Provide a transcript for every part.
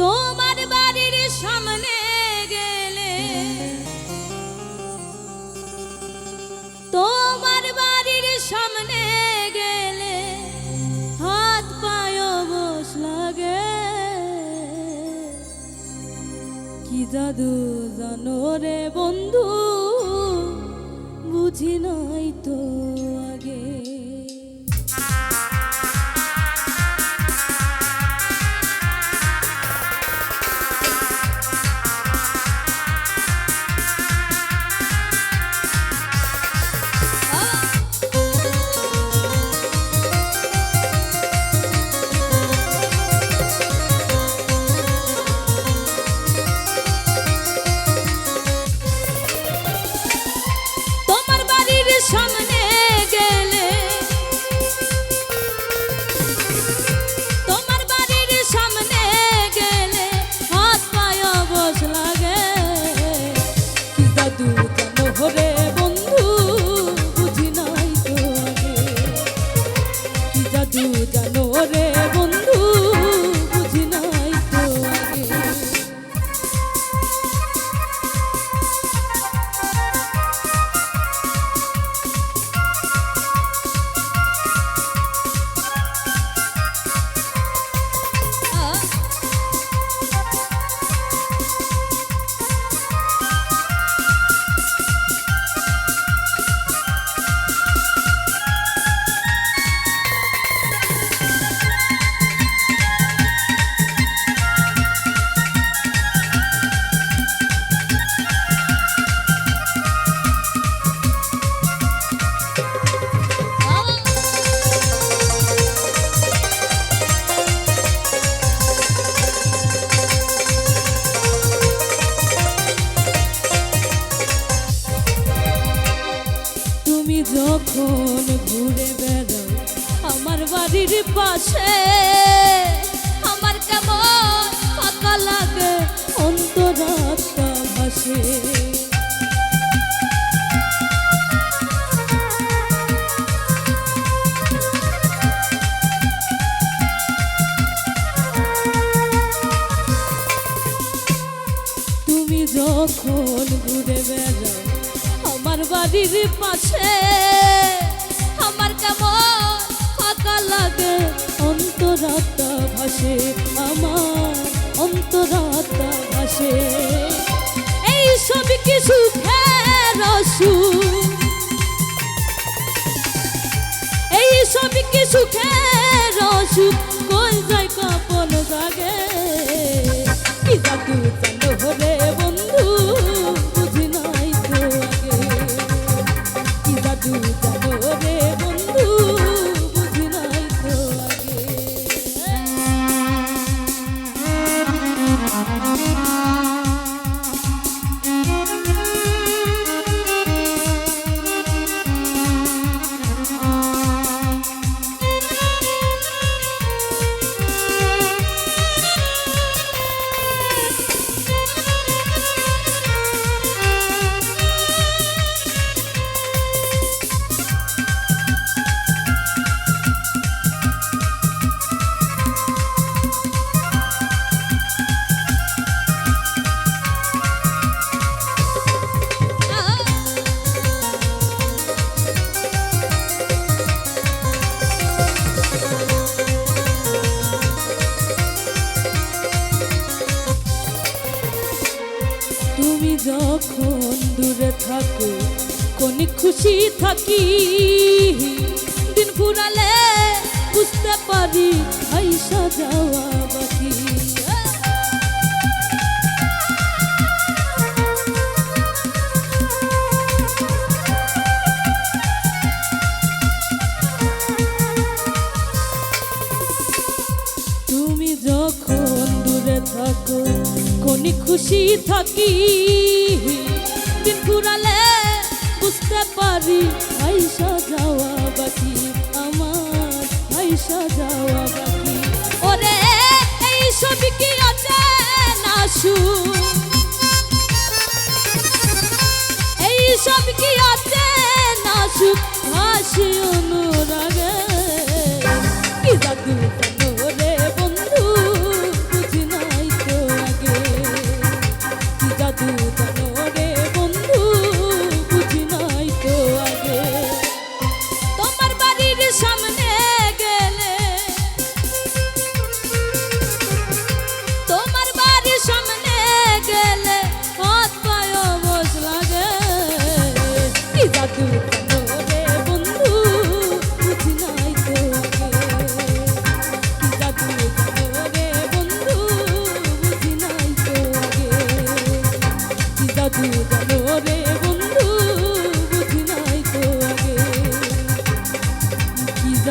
তোমার বাড়ির সামনে গেলে। তোমার বাড়ির সামনে গেলে হাত পায় বস লাগে। কি জাদু জানো রে বন্ধু, বুঝি নাই তো কি জাদু হরে যখন ঘুরে বেড়াও? আমার বাড়ির পাশে আমার কেমন ফাঁকা লাগে অন্তরাত্মা ভাসে। যখন ঘুরে বেড়াও আমার বাড়ির পাশে আমার কেমন ফাঁকা লাগে? অন্তরাত্মা ভাসে আমার, অন্তরাত্মা ভাসে। এই সব কিছু রসু এই সব কিছু রসু কই যায় কপন জাগে? কি জাদু রে তুমি যখন দূরে থাকো কোন খুশি থাকি? দিন ফুরালে বুঝতে পারি আইসা যাওয়া বাকি। খুশি থাকি।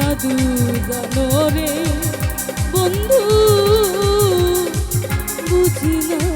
সাধু গানরে বন্ধু বুঝি না